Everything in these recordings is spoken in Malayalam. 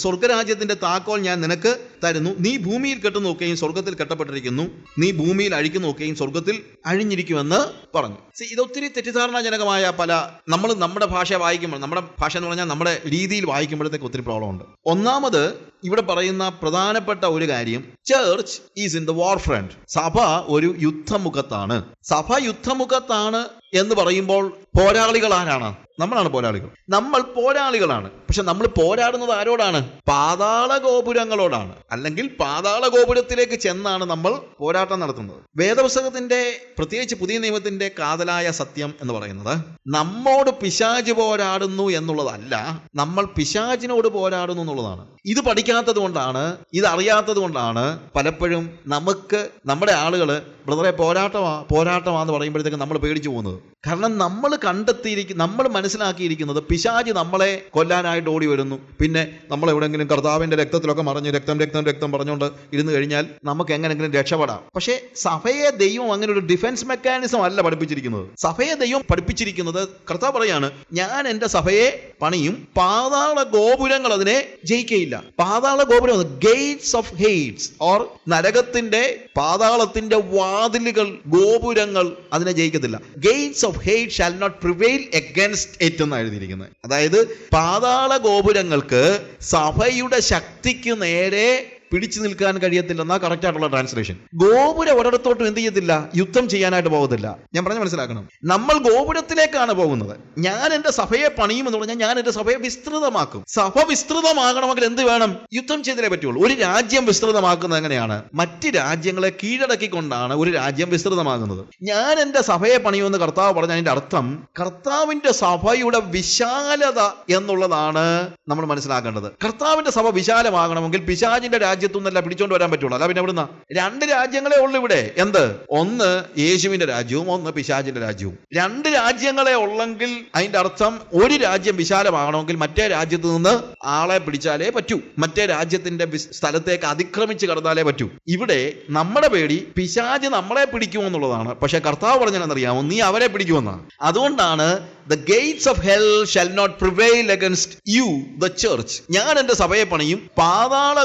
സ്വർഗരാജ്യത്തിന്റെ താക്കോൽ ഞാൻ നിനക്ക് തരുന്നു. നീ ഭൂമിയിൽ കെട്ടുന്നൊക്കെയും സ്വർഗത്തിൽ കെട്ടപ്പെട്ടിരിക്കുന്നു. നീ ഭൂമിയിൽ അഴിക്കുന്നൊക്കെയും സ്വർഗത്തിൽ അഴിഞ്ഞിരിക്കുമെന്ന് പറഞ്ഞു. ഇതൊത്തിരി തെറ്റിദ്ധാരണാജനകമായ പല നമ്മൾ നമ്മുടെ ഭാഷ വായിക്കുമ്പോൾ നമ്മുടെ ഭാഷ എന്ന് പറഞ്ഞാൽ നമ്മുടെ രീതിയിൽ വായിക്കുമ്പോഴത്തേക്ക് ഒത്തിരി പ്രോബ്ലം ഉണ്ട് ഒന്നാമത് ഇവിടെ പറയുന്ന പ്രധാനപ്പെട്ട ഒരു കാര്യം church is in the war front സഭ ഒരു യുദ്ധമുഖത്താണ്. സഭ യുദ്ധമുഖത്താണ് എന്ന് പറയുമ്പോൾ പോരാളികൾ ആരാണ്? നമ്മളാണ് പോരാളികൾ. നമ്മൾ പോരാളികളാണ്. പക്ഷെ നമ്മൾ പോരാടുന്നത് ആരോടാണ്? പാതാള ഗോപുരങ്ങളോടാണ്. അല്ലെങ്കിൽ പാതാള ഗോപുരത്തിലേക്ക് ചെന്നാണ് നമ്മൾ പോരാട്ടം നടത്തുന്നത്. വേദപുസ്തകത്തിന്റെ പ്രത്യേകിച്ച് പുതിയ നിയമത്തിന്റെ കാതലായ സത്യം എന്ന് പറയുന്നത് നമ്മോട് പിശാജ് പോരാടുന്നു എന്നുള്ളതല്ല നമ്മൾ പിശാജിനോട് പോരാടുന്നു എന്നുള്ളതാണ്. ഇത് പഠിക്കാത്തത് കൊണ്ടാണ് ഇത് അറിയാത്തത് കൊണ്ടാണ് പലപ്പോഴും നമുക്ക് നമ്മുടെ ആളുകൾ ബ്രദറെ പോരാട്ടമാ പോരാട്ടമാന്ന് പറയുമ്പോഴത്തേക്ക് നമ്മൾ പേടിച്ചു പോകുന്നത്. കാരണം നമ്മൾ കണ്ടെത്തിയിരിക്കും നമ്മൾ മനസ്സിലാക്കിയിരിക്കുന്നത് പിശാജ് നമ്മളെ കൊല്ലാനായിട്ട് ഓടി വരുന്നു. പിന്നെ നമ്മൾ എവിടെയെങ്കിലും കർത്താവിന്റെ രക്തത്തിലൊക്കെ മറിഞ്ഞ് രക്തം രക്തം രക്തം പറഞ്ഞുകൊണ്ട് ഇരുന്ന് കഴിഞ്ഞാൽ നമുക്ക് എങ്ങനെങ്കിലും രക്ഷപ്പെടാം. പക്ഷേ സഭയെ ദൈവം അങ്ങനെ ഒരു ഡിഫൻസ് മെക്കാനിസം അല്ല പഠിപ്പിച്ചിരിക്കുന്നത്. സഭയെ ദൈവം പഠിപ്പിച്ചിരിക്കുന്നത് കർത്താവ് പറയാണ് ഞാൻ എന്റെ സഭയെ പണിയും പാതാള ഗോപുരങ്ങൾ അതിനെ ജയിക്കയില്ല. പാതാള ഗോപുരം ഗേറ്റ്സ് ഓഫ് ഹെയ്റ്റ്സ് ഓർ നരകത്തിന്റെ പാതാളത്തിന്റെ വാതിലുകൾ ഗോപുരങ്ങൾ അതിനെ ജയിക്കത്തില്ല. Gates of hate shall not prevail against it എന്ന് എഴുതിയിരിക്കുന്നത്. അതായത് പാതാള ഗോപുരങ്ങൾക്ക് സഭയുടെ ശക്തിക്ക് നേരെ പിടിച്ചു നിൽക്കാൻ കഴിയത്തില്ല എന്നാ കറക്റ്റ് ആയിട്ടുള്ള ട്രാൻസ്ലേഷൻ ഗോപുര ഒരിടത്തോട്ടും എന്ത് ചെയ്യത്തില്ല? യുദ്ധം ചെയ്യാനായിട്ട് പോകത്തില്ല. ഞാൻ പറഞ്ഞ മനസ്സിലാക്കണം. നമ്മൾ ഗോപുരത്തിലേക്കാണ് പോകുന്നത്. ഞാൻ എന്റെ സഭയെ പണിയുമെന്ന് പറഞ്ഞാൽ ഞാൻ എന്റെ സഭയെ വിസ്തൃതമാക്കും. സഭ വിസ്തൃതമാകണമെങ്കിൽ എന്ത് വേണം? യുദ്ധം ചെയ്തേ പറ്റുള്ളൂ. ഒരു രാജ്യം വിസ്തൃതമാക്കുന്നത് എങ്ങനെയാണ്? മറ്റ് രാജ്യങ്ങളെ കീഴടക്കിക്കൊണ്ടാണ് ഒരു രാജ്യം വിസ്തൃതമാകുന്നത്. ഞാൻ എന്റെ സഭയെ പണിയുമെന്ന് കർത്താവ് പറഞ്ഞ അതിന്റെ അർത്ഥം കർത്താവിന്റെ സഭയുടെ വിശാലത എന്നുള്ളതാണ് നമ്മൾ മനസ്സിലാക്കേണ്ടത്. കർത്താവിന്റെ സഭ വിശാലമാകണമെങ്കിൽ പിശാചിന്റെ രാജ്യത്തുനിന്നല്ല പിടിച്ചോണ്ട് വരാൻ പറ്റുള്ളൂ. അല്ല പിന്നെ എവിടുന്ന രണ്ട് രാജ്യങ്ങളെ ഉള്ളു ഇവിടെ. എന്ത്? ഒന്ന് യേശുവിന്റെ രാജ്യവും ഒന്ന് പിശാചിന്റെ രാജ്യവും. രണ്ട് രാജ്യങ്ങളെ ഉള്ളെങ്കിൽ അതിന്റെ അർത്ഥം ഒരു രാജ്യം വിശാലമാകണമെങ്കിൽ മറ്റേ രാജ്യത്ത് നിന്ന് ആളെ പിടിച്ചാലേ പറ്റൂ. മറ്റേ രാജ്യത്തിന്റെ സ്ഥലത്തേക്ക് അതിക്രമിച്ച് കടന്നാലേ പറ്റൂ. ഇവിടെ നമ്മുടെ പേടി പിശാജ് നമ്മളെ പിടിക്കുമെന്നുള്ളതാണ് പക്ഷെ കർത്താവ് പറഞ്ഞാലെന്നറിയാമോ നീ അവരെ പിടിക്കുമെന്നാണ് അതുകൊണ്ടാണ് the gates of hell shall not prevail against you the church ഞാൻ എന്റെ സഭയെ പണിയും പാതാള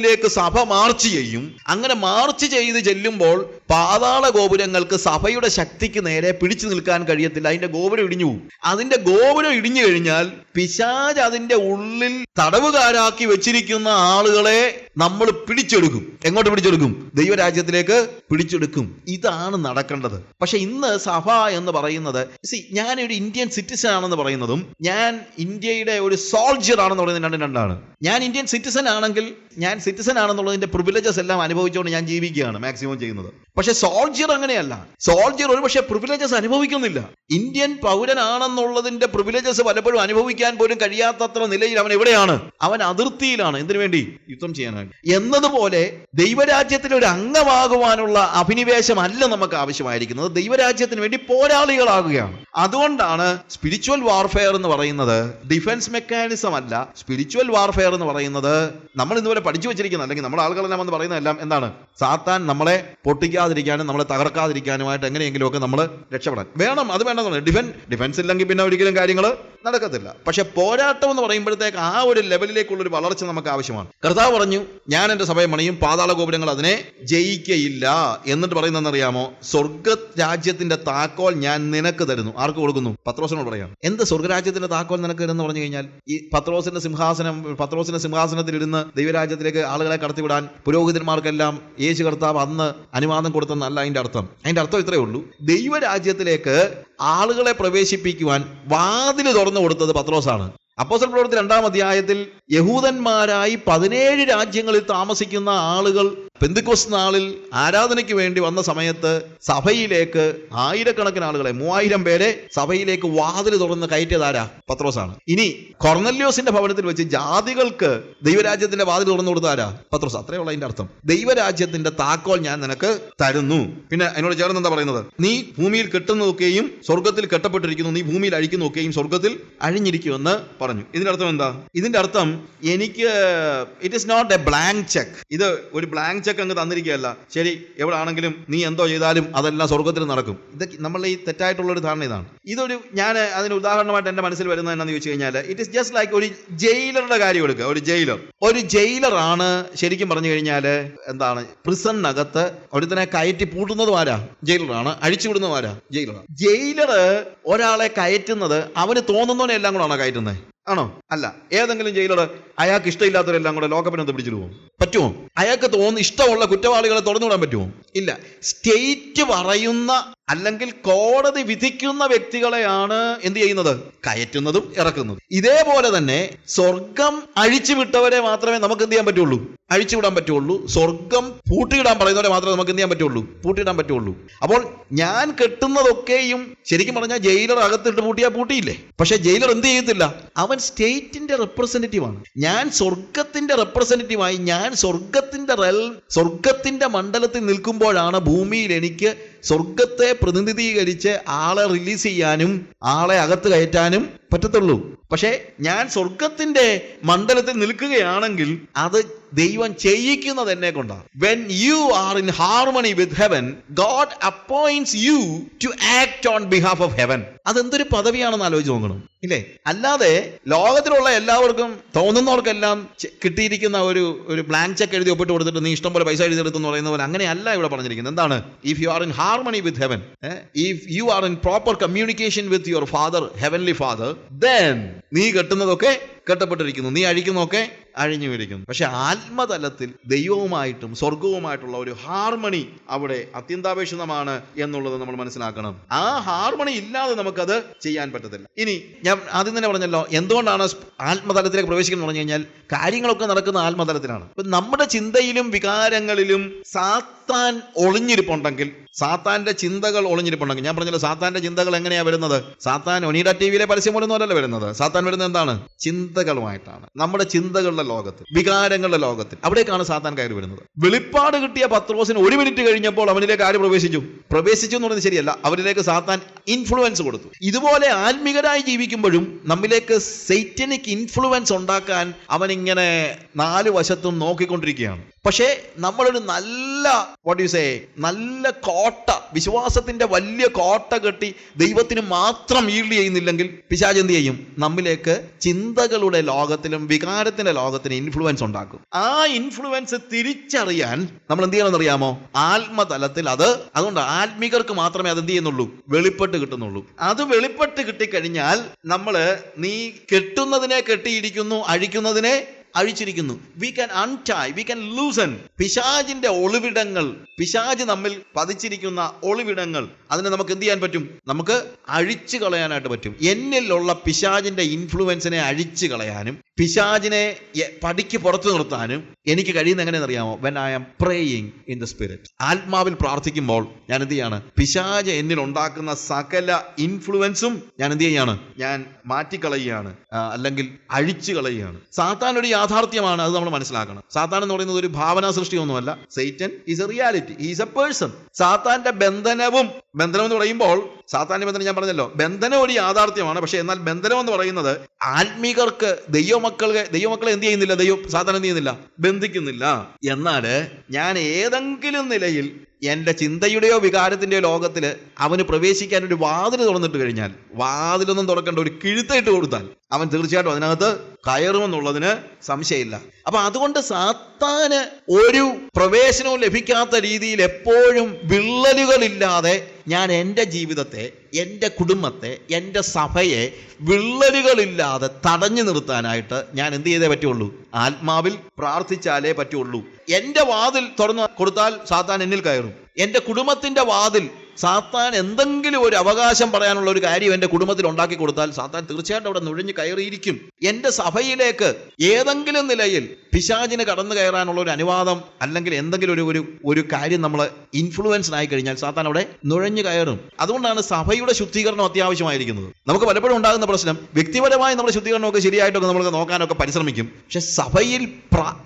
ഗോപുരങ്ങളിലേക്ക് സഭ മാർച്ച് ചെയ്യും. അങ്ങനെ മാർച്ച് ചെയ്ത് ചെല്ലുമ്പോൾ പാതാള ഗോപുരങ്ങൾക്ക് സഭയുടെ ശക്തിക്ക് നേരെ പിടിച്ചു നിൽക്കാൻ കഴിയത്തില്ല. അതിന്റെ ഗോപുരം ഇടിഞ്ഞു പോകും അതിന്റെ ഗോപുരം ഇടിഞ്ഞു കഴിഞ്ഞാൽ പിശാജ് അതിന്റെ ഉള്ളിൽ തടവുകാരാക്കി വെച്ചിരിക്കുന്ന ആളുകളെ നമ്മൾ പിടിച്ചെടുക്കും. എങ്ങോട്ട് പിടിച്ചെടുക്കും? ദൈവരാജ്യത്തിലേക്ക് പിടിച്ചെടുക്കും. ഇതാണ് നടക്കേണ്ടത്. പക്ഷെ ഇന്ന് സഭ എന്ന് പറയുന്നത് സി ഞാൻ ഒരു ഇന്ത്യൻ സിറ്റിസൺ ആണെന്ന് പറയുന്നതും ഞാൻ ഇന്ത്യയുടെ ഒരു സോൾജിയർ ആണെന്ന് പറയുന്നത് രണ്ടും രണ്ടാണ്. ഞാൻ ഇന്ത്യൻ സിറ്റിസൺ ആണെങ്കിൽ ഞാൻ സിറ്റിസൺ ആണെന്നുള്ളതിന്റെ പ്രിവിലേജസ് എല്ലാം അനുഭവിച്ചുകൊണ്ട് ഞാൻ ജീവിക്കുകയാണ് മാക്സിമം ചെയ്യുന്നത്. പക്ഷെ സോൾജിയർ അങ്ങനെയല്ല. സോൾജിയർ ഒരുപക്ഷെ പ്രിവിലേജസ് അനുഭവിക്കുന്നില്ല. ഇന്ത്യൻ പൗരനാണെന്നുള്ളതിന്റെ പ്രിവിലേജസ് പലപ്പോഴും അനുഭവിക്കാൻ പോലും കഴിയാത്തത്ര നിലയിൽ അവൻ എവിടെയാണ്? അവൻ അതിർത്തിയിലാണ്. എന്തിനു വേണ്ടി? യുദ്ധം ചെയ്യാനാണ്. എന്നതുപോലെ ദൈവരാജ്യത്തിന് ഒരു അംഗമാകുവാനുള്ള അഭിനിവേശമല്ല നമുക്ക് ആവശ്യമായിരിക്കുന്നത്. ദൈവരാജ്യത്തിന് വേണ്ടി പോരാളികളാകുകയാണ്. അതുകൊണ്ടാണ് സ്പിരിച്വൽ വാർഫെയർ എന്ന് പറയുന്നത് ഡിഫൻസ് മെക്കാനിസം അല്ല. സ്പിരിച്വൽ വാർഫെയർ എന്ന് പറയുന്നത് നമ്മൾ ഇതുവരെ പഠിച്ചു വെച്ചിരിക്കുന്നത് അല്ലെങ്കിൽ നമ്മുടെ ആളുകളെല്ലാം എന്ന് പറയുന്നതെല്ലാം എന്താണ്? സാത്താൻ നമ്മളെ പൊട്ടിക്കാതിരിക്കാനും നമ്മളെ തകർക്കാതിരിക്കാനുമായിട്ട് എങ്ങനെയെങ്കിലുമൊക്കെ നമ്മൾ രക്ഷപ്പെടാൻ വേണം അത് വേണം ഡിഫൻസ് ഡിഫൻസ് ഇല്ലെങ്കിൽ പിന്നെ ഒരിക്കലും കാര്യങ്ങൾ നടക്കത്തില്ല. പക്ഷെ പോരാട്ടം എന്ന് പറയുമ്പോഴത്തേക്ക് ആ ഒരു ലെവലിലേക്കുള്ള ഒരു വളർച്ച നമുക്ക് ആവശ്യമാണ്. കർത്താവ് പറഞ്ഞു ഞാൻ എന്റെ സഭയെ മണിയും പാതാള ഗോപുരങ്ങൾ അതിനെ ജയിക്കയില്ല. എന്നിട്ട് പറയുന്നതെന്നറിയാമോ? സ്വർഗ രാജ്യത്തിന്റെ താക്കോൽ ഞാൻ നിനക്ക് തരുന്നു. ആർക്ക് കൊടുക്കുന്നു? പത്രോസിനോട് പറയാം. എന്ത് സ്വർഗരാജ്യത്തിന്റെ താക്കോൽ നിനക്ക് തരുന്നു പറഞ്ഞു കഴിഞ്ഞാൽ ഈ പത്രോസിന്റെ സിംഹാസനം പത്രോസിന്റെ സിംഹാസനത്തിൽ ഇരുന്ന് ദൈവരാജ്യത്തിലേക്ക് ആളുകളെ കടത്തിവിടാൻ പുരോഹിതന്മാർക്കെല്ലാം യേശു കർത്താവ് അന്ന് അനുവാദം കൊടുത്തെന്നല്ല അതിന്റെ അർത്ഥം. അതിന്റെ അർത്ഥം ഇത്രയേ ഉള്ളൂ. ദൈവരാജ്യത്തിലേക്ക് ആളുകളെ പ്രവേശിപ്പിക്കുവാൻ വാതിൽ തുറന്നു കൊടുത്തത് പത്രോസാണ്. അപ്പോസൽ പ്രവൃത്തി രണ്ടാം അധ്യായത്തിൽ യഹൂദന്മാരായി പതിനേഴ് രാജ്യങ്ങളിൽ താമസിക്കുന്ന ആളുകൾ പെന്തിക്കോസ് നാളിൽ ആരാധനയ്ക്ക് വേണ്ടി വന്ന സമയത്ത് സഭയിലേക്ക് ആയിരക്കണക്കിന് ആളുകളെ മൂവായിരം പേരെ സഭയിലേക്ക് വാതിൽ തുറന്ന് കയറ്റിയതാരാ പത്രോസാണ്. ഇനി കൊർണല്യോസിന്റെ ഭവനത്തിൽ വെച്ച് ജാതികൾക്ക് ദൈവരാജ്യത്തിന്റെ വാതിൽ തുറന്നു കൊടുത്താരാ പത്രോസ്. അത്രേ ഉള്ള അതിന്റെ അർത്ഥം. ദൈവരാജ്യത്തിന്റെ താക്കോൽ ഞാൻ നിനക്ക് തരുന്നു. പിന്നെ അതിനോട് ചേർന്ന് എന്താ പറയുന്നത്? നീ ഭൂമിയിൽ കെട്ടുന്നതൊക്കെയും സ്വർഗത്തിൽ കെട്ടപ്പെട്ടിരിക്കുന്നു. നീ ഭൂമിയിൽ അഴിക്കുന്നതൊക്കെയും സ്വർഗത്തിൽ അഴിഞ്ഞിരിക്കുമെന്ന് പറഞ്ഞു. ഇതിന്റെ അർത്ഥം എന്താ? ഇതിന്റെ അർത്ഥം എനിക്ക് it is not a blank cheque ഇത് ഒരു ബ്ലാങ്ക് ചെക്ക് അങ്ങ് തന്നിരിക്കുകയല്ല. ശരി എവിടെ ആണെങ്കിലും നീ എന്തോ ചെയ്താലും അതെല്ലാം സ്വർഗത്തിൽ നടക്കും. ഇതൊക്കെ നമ്മളുടെ ഈ തെറ്റായിട്ടുള്ള ഒരു ധാരണ ഇതാണ്. ഇതൊരു ഞാൻ അതിന് ഉദാഹരണമായിട്ട് എന്റെ മനസ്സിൽ വരുന്നത് എന്നാന്ന് ചോദിച്ചു കഴിഞ്ഞാൽ ഇറ്റ് ഇസ് ജസ്റ്റ് ലൈക്ക് ഒരു ജയിലറുടെ കാര്യം എടുക്കുക. ഒരു ജയിലർ ഒരു ജയിലറാണ് ശരിക്കും പറഞ്ഞു കഴിഞ്ഞാൽ എന്താണ്? പ്രിസണിനകത്ത് ഒരുത്തനെ കയറ്റി പൂട്ടുന്നതും ആരാ? ജയിലറാണ് അഴിച്ചുവിടുന്നതും ആരാ? ജയിലറാണ് ജയിലർ ഒരാളെ കയറ്റുന്നത് അവന് തോന്നുന്നവനെ എല്ലാം ആണോ കയറ്റുന്നത് ആണോ? അല്ല. ഏതെങ്കിലും ജയിലർ അയാൾക്ക് ഇഷ്ടമില്ലാത്തവരെല്ലാം കൂടെ ഒന്ന് പിടിച്ചിട്ട് പോകും. പറ്റുമോ? അയാൾക്ക് തോന്നുന്ന ഇഷ്ടമുള്ള കുറ്റവാളികളെ തുറന്നു വിടാൻ പറ്റുമോ? ഇല്ല. സ്റ്റേറ്റ് പറയുന്ന അല്ലെങ്കിൽ കോടതി വിധിക്കുന്ന വ്യക്തികളെയാണ് എന്ത് ചെയ്യുന്നത്? കയറ്റുന്നതും ഇറക്കുന്നതും. ഇതേപോലെ തന്നെ സ്വർഗം അഴിച്ചു വിട്ടവരെ മാത്രമേ നമുക്ക് എന്ത് ചെയ്യാൻ പറ്റുള്ളൂ? അഴിച്ചു വിടാൻ പറ്റുള്ളൂ സ്വർഗം പൂട്ടിയിടാൻ പറയുന്നവരെ മാത്രമേ നമുക്ക് എന്ത് ചെയ്യാൻ പറ്റുള്ളൂ? പൂട്ടിയിടാൻ പറ്റുള്ളൂ. അപ്പോൾ ഞാൻ കെട്ടുന്നതൊക്കെയും ശരിക്കും പറഞ്ഞാൽ ജയിലർ അകത്തിട്ട് പൂട്ടിയാ പൂട്ടിയില്ലേ? പക്ഷെ ജയിലർ എന്ത് ചെയ്യത്തില്ല? അവൻ സ്റ്റേറ്റിന്റെ റെപ്രസെന്റേറ്റീവ് ആണ്. ഞാൻ സ്വർഗത്തിന്റെ റെപ്രസെന്റേറ്റീവായി ഞാൻ സ്വർഗത്തിന്റെ റെൽ സ്വർഗത്തിന്റെ മണ്ഡലത്തിൽ നിൽക്കുമ്പോഴാണ് ഭൂമിയിൽ എനിക്ക് സ്വർഗത്തെ പ്രതിനിധീകരിച്ച് ആളെ റിലീസ് ചെയ്യാനും ആളെ അകത്ത് കയറ്റാനും പറ്റത്തുള്ളൂ. പക്ഷേ ഞാൻ സ്വർഗത്തിന്റെ മണ്ഡലത്തിൽ നിൽക്കുകയാണെങ്കിൽ അത് ദൈവം ചെയ്യിക്കുന്നത് എന്നെ കൊണ്ടാണ്. When you are in harmony with heaven God appoints you to act on behalf of heaven അതെന്തൊരു പദവിയാണെന്ന് ആലോചിച്ച് നോക്കണം. ഇല്ലേ? അല്ലാതെ ലോകത്തിലുള്ള എല്ലാവർക്കും തോന്നുന്നവർക്കെല്ലാം കിട്ടിയിരിക്കുന്ന ഒരു ഒരു ബ്ലാങ്ക് ചെക്ക് എഴുതി ഒപ്പിട്ട് കൊടുത്തിട്ട് നീ ഇഷ്ടം പോലെ പൈസ എഴുതിയെടുത്തെന്ന് പറയുന്ന പോലെ അങ്ങനെയല്ല ഇവിടെ പറഞ്ഞിരിക്കുന്നത്. എന്താണ്? If you are in harmony with heaven if you are in proper communication with your father heavenly father then നീ കെട്ടുന്നതൊക്കെ കെട്ടപ്പെട്ടിരിക്കുന്നു. നീ അഴിക്കുന്നതൊക്കെ അഴിഞ്ഞു വിളിക്കുന്നു പക്ഷെ ആത്മതലത്തിൽ ദൈവവുമായിട്ടും സ്വർഗവുമായിട്ടുള്ള ഒരു ഹാർമണി അവിടെ അത്യന്താപേക്ഷിതമാണ് എന്നുള്ളത് നമ്മൾ മനസ്സിലാക്കണം. ആ ഹാർമണി ഇല്ലാതെ നമുക്കത് ചെയ്യാൻ പറ്റത്തില്ല. ഇനി ഞാൻ ആദ്യം തന്നെ പറഞ്ഞല്ലോ എന്തുകൊണ്ടാണ് ആത്മതലത്തിലേക്ക് പ്രവേശിക്കുന്നത് പറഞ്ഞു കഴിഞ്ഞാൽ കാര്യങ്ങളൊക്കെ നടക്കുന്ന ആത്മതലത്തിലാണ്. ഇപ്പൊ നമ്മുടെ ചിന്തയിലും വികാരങ്ങളിലും സാത്താൻ ഒളിഞ്ഞിരിപ്പുണ്ടെങ്കിൽ സാത്താന്റെ ചിന്തകൾ ഒളിഞ്ഞിരിപ്പുണ്ടെങ്കിൽ ഞാൻ പറഞ്ഞല്ലോ സാത്താന്റെ ചിന്തകൾ എങ്ങനെയാ വരുന്നത്? സാത്താൻ ഒനീഡ ടി വിയിലെ പരസ്യം പോലൊന്നും അല്ലല്ലോ വരുന്നത്. സാത്താൻ വരുന്നത് എന്താണ്? ചിന്തകളുമായിട്ടാണ്. നമ്മുടെ ചിന്തകളുടെ ലോകത്തിൽ വികാരങ്ങളുടെ ലോകത്തിൽ. അവിടേക്കാണ് സാത്താൻ കയറി വരുന്നത്. വെളിപ്പാട് കിട്ടിയ പത്രോസിന് ഒരു മിനിറ്റ് കഴിഞ്ഞപ്പോൾ അവനിലേക്ക് ആര് പ്രവേശിച്ചു? പ്രവേശിച്ചു എന്ന് പറയുന്നത് ശരിയല്ല. അവരിലേക്ക് സാത്താൻ ഇൻഫ്ലുവൻസ് കൊടുത്തു. ഇതുപോലെ ആത്മികരായി ജീവിക്കുമ്പോഴും നമ്മിലേക്ക് സൈറ്റനിക് ഇൻഫ്ലുവൻസ് ഉണ്ടാക്കാൻ അവൻ ഇങ്ങനെ നാല് വശത്തും നോക്കിക്കൊണ്ടിരിക്കുകയാണ്. പക്ഷേ നമ്മളൊരു നല്ല വാട്ട് യു സേ നല്ല കോട്ട വിശ്വാസത്തിന്റെ വലിയ കോട്ട കെട്ടി ദൈവത്തിന് മാത്രം ഈൽഡ് ചെയ്യുന്നില്ലെങ്കിൽ പിശാജ് എന്ത് ചെയ്യും? നമ്മിലേക്ക് ചിന്തകളുടെ ലോകത്തിലും വികാരത്തിന്റെ ലോകത്തിലും ഇൻഫ്ലുവൻസ് ഉണ്ടാക്കും. ആ ഇൻഫ്ലുവൻസ് തിരിച്ചറിയാൻ നമ്മൾ എന്ത് ചെയ്യണമെന്ന് അറിയാമോ? ആത്മതലത്തിൽ അത് അതുകൊണ്ട് ആത്മീകർക്ക് മാത്രമേ അത് എന്ത് ചെയ്യുന്നുള്ളൂ? വെളിപ്പെട്ട് കിട്ടുന്നുള്ളൂ. അത് വെളിപ്പെട്ട് കിട്ടിക്കഴിഞ്ഞാൽ നമ്മൾ നീ കെട്ടുന്നതിനെ കെട്ടിയിരിക്കുന്നു അഴിക്കുന്നതിനെ അഴിച്ചിരിക്കുന്നു. We can untie we can loosen പിശാജിന്റെ ഒളിവിടങ്ങൾ പിശാജ് നമ്മിൽ പതിച്ചിരിക്കുന്ന ഒളിവിടങ്ങൾ അതിനെ നമുക്ക് എന്ത് ചെയ്യാൻ പറ്റും? നമുക്ക് അഴിച്ചു കളയാനായിട്ട് പറ്റും. എന്നിലുള്ള പിശാജിന്റെ ഇൻഫ്ലുവൻസിനെ അഴിച്ചു കളയാനും പിശാജിനെ പടിക്ക് പുറത്തു നിർത്താനും എനിക്ക് കഴിയുന്ന എങ്ങനെയെന്ന് അറിയാമോ? When I am praying in the spirit ആത്മാവിൽ പ്രാർത്ഥിക്കുമ്പോൾ ഞാൻ എന്ത് ചെയ്യാണ്? പിശാജ് എന്നിൽ ഉണ്ടാക്കുന്ന സകല ഇൻഫ്ലുവൻസും ഞാൻ എന്ത് ചെയ്യാണ്? ഞാൻ മാറ്റിക്കളയുകയാണ്. അല്ലെങ്കിൽ അഴിച്ചു കളയുകയാണ്. സാത്താൻ ഒരു യാഥാർത്ഥ്യമാണ് അത് നമ്മൾ മനസ്സിലാക്കണം. സാത്താൻ എന്ന് പറയുന്നത് ഒരു ഭാവനാ സൃഷ്ടിയൊന്നുമല്ല. Satan is a reality is a person സാത്താന്റെ ബന്ധനവും ബന്ധനം എന്ന് പറയുമ്പോൾ സാത്താന്റെ ബന്ധനം ഞാൻ പറഞ്ഞല്ലോ ബന്ധനം ഒരു യാഥാർത്ഥ്യമാണ്. പക്ഷെ എന്നാൽ ബന്ധനം എന്ന് പറയുന്നത് ആത്മീകർക്ക് ദൈവമക്കളെ ദൈവമക്കളെ എന്ത് ചെയ്യുന്നില്ല? ദൈവം സാത്താൻ എന്ത് ചെയ്യുന്നില്ല? ബന്ധിക്കുന്നില്ല. എന്നാൽ ഞാൻ ഏതെങ്കിലും നിലയിൽ എന്റെ ചിന്തയുടെയോ വികാരത്തിന്റെയോ ലോകത്തിൽ അവന് പ്രവേശിക്കാൻ ഒരു വാതിൽ തുറന്നിട്ട് കഴിഞ്ഞാൽ വാതിലൊന്നും തുറക്കേണ്ട ഒരു കിഴുത്തിട്ട് കൊടുത്താൽ അവൻ തീർച്ചയായിട്ടും അതിനകത്ത് കയറുമെന്നുള്ളതിന് സംശയമില്ല. അപ്പൊ അതുകൊണ്ട് സാത്താന് ഒരു പ്രവേശനവും ലഭിക്കാത്ത രീതിയിൽ എപ്പോഴും വിള്ളലുകളില്ലാതെ ഞാൻ എന്റെ ജീവിതത്തെ എന്റെ കുടുംബത്തെ എന്റെ സഭയെ വിള്ളലുകളില്ലാതെ തടഞ്ഞു നിർത്താനായിട്ട് ഞാൻ എന്ത് ചെയ്തേ പറ്റുള്ളൂ? ആത്മാവിൽ പ്രാർത്ഥിച്ചാലേ പറ്റുള്ളൂ. എന്റെ വാതിൽ തുറന്നു കൊടുത്താൽ സാത്താൻ എന്നിൽ കയറും. എന്റെ കുടുംബത്തിന്റെ വാതിൽ സാത്താൻ എന്തെങ്കിലും ഒരു അവകാശം പറയാനുള്ള ഒരു കാര്യം എന്റെ കുടുംബത്തിൽ ഉണ്ടാക്കി കൊടുത്താൽ സാത്താൻ തീർച്ചയായിട്ടും അവിടെ നുഴഞ്ഞു കയറിയിരിക്കും. എന്റെ സഭയിലേക്ക് ഏതെങ്കിലും നിലയിൽ പിശാചിന് കടന്നു കയറാനുള്ള ഒരു അനുവാദം അല്ലെങ്കിൽ എന്തെങ്കിലും ഒരു ഒരു ഒരു കാര്യം നമ്മൾ ഇൻഫ്ലുവൻസ് ആയി കഴിഞ്ഞാൽ സാത്താൻ അവിടെ നുഴഞ്ഞു കയറും. അതുകൊണ്ടാണ് സഭയുടെ ശുദ്ധീകരണം അത്യാവശ്യമായിരിക്കുന്നത്. നമുക്ക് പലപ്പോഴും ഉണ്ടാകുന്ന പ്രശ്നം വ്യക്തിപരമായി നമ്മുടെ ശുദ്ധീകരണമൊക്കെ ശരിയായിട്ടൊക്കെ നമ്മൾ നോക്കാനൊക്കെ പരിശ്രമിക്കും. പക്ഷെ സഭയിൽ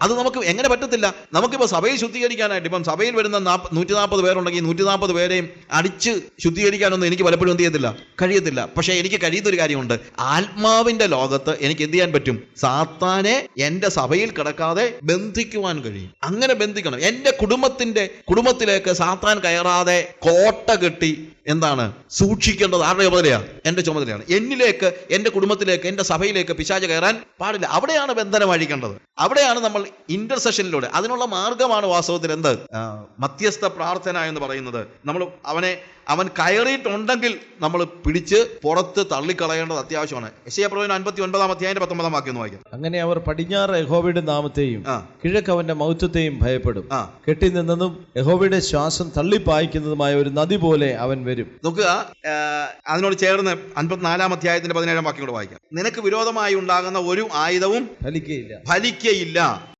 അത് നമുക്ക് എങ്ങനെ പറ്റത്തില്ല? നമുക്കിപ്പോൾ സഭയിൽ ശുദ്ധീകരിക്കാനായിട്ട് ഇപ്പം സഭയിൽ വരുന്ന നൂറ്റി നാൽപ്പത് പേരുണ്ടെങ്കിൽ നൂറ്റി നാൽപ്പത് പേരെയും അടിച്ച് ശുദ്ധീകരിക്കാനൊന്നും എനിക്ക് പലപ്പോഴും എന്ത് ചെയ്യത്തില്ല? കഴിയത്തില്ല. പക്ഷേ എനിക്ക് കഴിയുന്ന ഒരു കാര്യമുണ്ട്. ആത്മാവിന്റെ ലോകത്ത് എനിക്ക് എന്ത് ചെയ്യാൻ പറ്റും? സാത്താനെ എന്റെ സഭയിൽ കിടക്കാതെ ബന്ധിക്കുവാൻ കഴിയും. അങ്ങനെ ബന്ധിക്കണം. എന്റെ കുടുംബത്തിന്റെ കുടുംബത്തിലേക്ക് സാത്താൻ കയറാതെ കോട്ട കെട്ടി എന്താണ്? സൂക്ഷിക്കേണ്ടത് ആരുടെ ചുമതലയാണ് എന്റെ ചുമതലയാണ്. എന്നിലേക്ക് എന്റെ കുടുംബത്തിലേക്ക് എന്റെ സഭയിലേക്ക് പിശാച കയറാൻ പാടില്ല. അവിടെയാണ് ബന്ധനം അഴിക്കേണ്ടത്. അവിടെയാണ് നമ്മൾ ഇന്റർസെഷനിലൂടെ അതിനുള്ള മാർഗമാണ് വാസ്തവത്തിൽ എന്ത്? മധ്യസ്ഥ പ്രാർത്ഥന എന്ന് പറയുന്നത്. നമ്മൾ അവനെ അവൻ കയറിയിട്ടുണ്ടെങ്കിൽ നമ്മൾ പിടിച്ച് പുറത്ത് തള്ളിക്കളയേണ്ടത് അത്യാവശ്യമാണ്. യശയപ്രവചനം അൻപത്തി ഒൻപതാം അധ്യായന്റെ പത്തൊമ്പതാം വാക്യം വായിക്കാം. അങ്ങനെ അവർ പടിഞ്ഞാറ് യഹോവയുടെ നാമത്തെയും കിഴക്ക് അവന്റെ മൗത്വത്തെയും ഭയപ്പെടും. ആ. കെട്ടി നിന്നതും യഹോവയുടെ ശ്വാസം തള്ളിപ്പായിക്കുന്നതുമായ ഒരു നദി പോലെ അവൻ വരും. നോക്കുക അതിനോട് ചേർന്ന് അൻപത്തിനാലാം അധ്യായത്തിന്റെ പതിനേഴാം വാക്യം കൂടെ വായിക്കാം. നിനക്ക് വിരോധമായി ഉണ്ടാകുന്ന ഒരു ആയുധവും ഫലിക്കയില്ല. ഫലിക്കയില്ല.